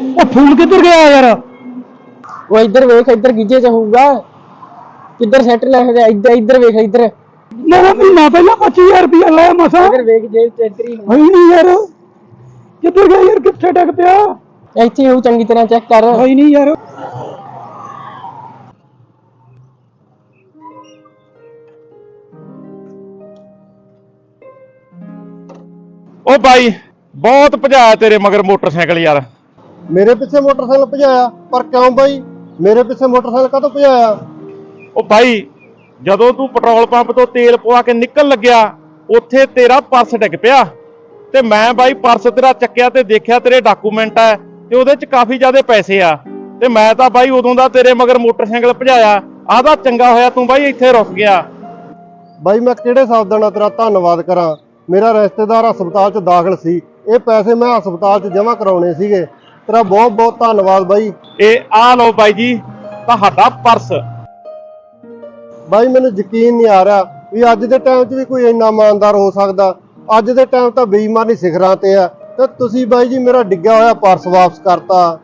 ਉਹ ਫੋਨ ਕਿੱਧਰ ਗਿਆ ਯਾਰ? ਉਹ ਇੱਧਰ ਵੇਖ ਇੱਧਰ ਗੀਜੇ ਚ ਹੋਊਗਾ। ਕਿੱਧਰ ਸੈੱਟ ਲੈ ਰਿਹਾ? ਇੱਧਰ ਇੱਧਰ ਵੇਖ ਇੱਧਰ। ਮੇਰਾ ਮਹੀਨਾ ਪਹਿਲਾਂ 25000 ਰੁਪਇਆ ਲਾਇਆ ਮਸਾ। ਇੱਧਰ ਵੇਖ ਜੇਬ ਚ ਇੱਧਰ ਹੀ ਹੈ ਨਹੀਂ ਯਾਰ। ਕਿੱਧਰ ਗਿਆ ਯਾਰ? ਕਿੱਥੇ ਡੱਕ ਪਿਆ? ਇੱਥੇ ਹੀ ਹੋਊ ਚੰਗੀ ਤਰ੍ਹਾਂ ਚੈੱਕ ਕਰ। ਹੈ ਨਹੀਂ ਯਾਰ। ਓ ਬਾਈ ਬਹੁਤ ਭਜਾਇਆ ਤੇਰੇ ਮਗਰ ਮੋਟਰਸਾਈਕਲ ਯਾਰ। ਮੇਰੇ ਪਿੱਛੇ ਮੋਟਰਸਾਈਕਲ ਭਜਾਇਆ ਪਰ ਕਿਉਂ ਬਾਈ? ਮੇਰੇ ਪਿੱਛੇ ਮੋਟਰਸਾਈਕਲ ਕਦੋਂ ਭਜਾਇਆ? ਓ ਬਾਈ ਜਦੋਂ ਤੂੰ ਪੈਟਰੋਲ ਪੰਪ ਤੋਂ ਤੇਲ ਪਵਾ ਕੇ ਨਿਕਲ ਲੱਗਿਆ ਉੱਥੇ ਤੇਰਾ ਪਰਸ ਡਿੱਗ ਪਿਆ। ਤੇ ਮੈਂ ਬਾਈ ਪਰਸ ਤੇਰਾ ਚੱਕਿਆ ਤੇ ਦੇਖਿਆ ਤੇਰੇ ਡਾਕੂਮੈਂਟ ਆ ਤੇ ਉਹਦੇ 'ਚ ਕਾਫੀ ਜ਼ਿਆਦੇ ਪੈਸੇ ਆ। ਤੇ ਮੈਂ ਤਾਂ ਬਾਈ ਉਦੋਂ ਦਾ ਤੇਰੇ ਮਗਰ ਮੋਟਰਸਾਈਕਲ ਭਜਾਇਆ। ਆਦਾ ਚੰਗਾ ਹੋਇਆ ਤੂੰ ਬਾਈ ਇੱਥੇ ਰੁਕ ਗਿਆ। ਬਾਈ ਮੈਂ ਕਿਹੜੇ ਸ਼ਬਦਾਂ ਨਾਲ ਤੇਰਾ ਧੰਨਵਾਦ ਕਰਾਂ? ਮੇਰਾ ਰਿਸ਼ਤੇਦਾਰ ਹਸਪਤਾਲ 'ਚ ਦਾਖਲ ਸੀ। ਇਹ ਪੈਸੇ ਮੈਂ ਹਸਪਤਾਲ 'ਚ ਜਮ੍ਹਾਂ ਕਰਾਉਣੇ ਸੀਗੇ। ਤੇਰਾ ਬਹੁਤ ਬਹੁਤ ਧੰਨਵਾਦ ਬਾਈ। ਇਹ ਆ ਲਓ ਬਾਈ ਜੀ ਤੁਹਾਡਾ ਪਰਸ। ਬਾਈ ਮੈਨੂੰ ਯਕੀਨ ਨਹੀਂ ਆ ਰਿਹਾ ਵੀ ਅੱਜ ਦੇ ਟਾਈਮ 'ਚ ਵੀ ਕੋਈ ਇੰਨਾ ਇਮਾਨਦਾਰ ਹੋ ਸਕਦਾ। ਅੱਜ ਦੇ ਟਾਈਮ ਤਾਂ ਬੇਈਮਾਨੀ ਸਿਖਰਾਂ ਤੇ ਆ। ਤੇ ਤੁਸੀਂ ਬਾਈ ਜੀ ਮੇਰਾ ਡਿੱਗਿਆ ਹੋਇਆ ਪਰਸ ਵਾਪਸ ਕਰਤਾ।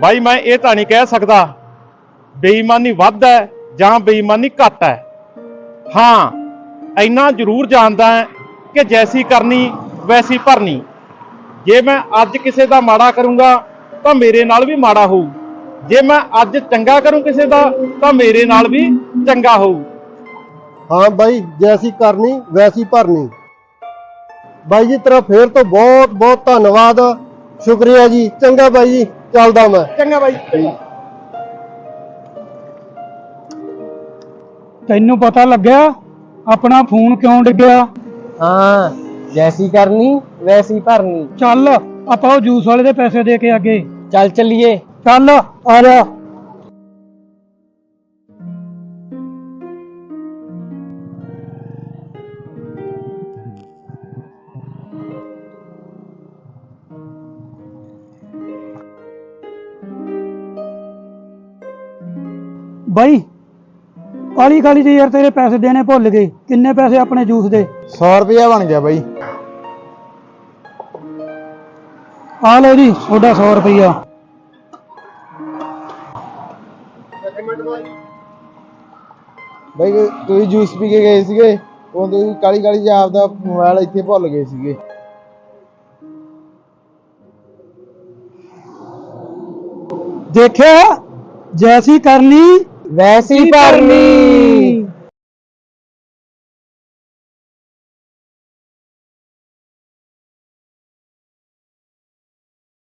ਬਾਈ ਮੈਂ ਇਹ ਤਾਂ ਨਹੀਂ ਕਹਿ ਸਕਦਾ ਬੇਈਮਾਨੀ ਵੱਧ ਹੈ ਜਾਂ ਬੇਈਮਾਨੀ ਘੱਟ ਹੈ। ਹਾਂ ਇੰਨਾ ਜ਼ਰੂਰ ਜਾਣਦਾ ਹੈ ਕਿ ਜੈਸੀ ਕਰਨੀ ਵੈਸੀ ਭਰਨੀ। ਜੇ ਮੈਂ ਅੱਜ ਕਿਸੇ ਦਾ ਮਾੜਾ ਕਰੂੰਗਾ ਤਾਂ ਮੇਰੇ ਨਾਲ ਵੀ ਮਾੜਾ ਹੋਊ। ਜੇ ਮੈਂ ਅੱਜ ਚੰਗਾ ਕਰੂੰ ਕਿਸੇ ਦਾ ਤਾਂ ਮੇਰੇ ਨਾਲ ਵੀ ਚੰਗਾ ਹੋਊ। ਹਾਂ ਬਾਈ ਜੈਸੀ ਕਰਨੀ ਵੈਸੀ ਭਰਨੀ। ਬਾਈ ਜੀ ਤੇਰਾ ਫੇਰ ਤੋਂ ਬਹੁਤ ਬਹੁਤ ਧੰਨਵਾਦ। ਸ਼ੁਕਰੀਆ ਜੀ। ਚੰਗਾ ਬਾਈ ਜੀ ਚੱਲਦਾ ਮੈਂ। ਚੰਗਾ ਬਾਈ। ਤੈਨੂੰ ਪਤਾ ਲੱਗਿਆ ਆਪਣਾ ਫੋਨ ਕਿਉਂ ਡਿੱਗਿਆ? ਹਾਂ ਜੈਸੀ ਕਰਨੀ ਵੈਸੀ ਭਰਨੀ। ਚੱਲ ਆਪਾਂ ਉਹ ਜੂਸ ਵਾਲੇ ਦੇ ਪੈਸੇ ਦੇ ਕੇ ਅੱਗੇ। ਚੱਲ ਚੱਲੀਏ। ਚੱਲ ਆ ਜਾ। ਬਾਈ ਕਾਲੀ ਕਾਲੀ ਜੀ ਯਾਰ ਤੇਰੇ ਪੈਸੇ ਦੇਣੇ ਭੁੱਲ ਗਏ ਕਿੰਨੇ ਪੈਸੇ ਆਪਣੇ ਜੂਸ ਦੇ? 100 ਰੁਪਇਆ ਬਣ ਗਿਆ ਬਾਈ। ਆ ਲਓ ਜੀ ਤੁਹਾਡਾ 100 ਰੁਪਈਆ। ਬਾਈ ਤੁਸੀਂ ਜੂਸ ਪੀ ਕੇ ਗਏ ਸੀਗੇ ਉਹ ਤੁਸੀਂ ਕਾਲੀ ਕਾਲੀ ਜਿਹਾ ਆਪਦਾ ਮੋਬਾਈਲ ਇੱਥੇ ਭੁੱਲ ਗਏ ਸੀਗੇ। ਦੇਖਿਆ ਜੈਸੀ ਕਰਨੀ ਵੈਸੀ ਭਰਨੀ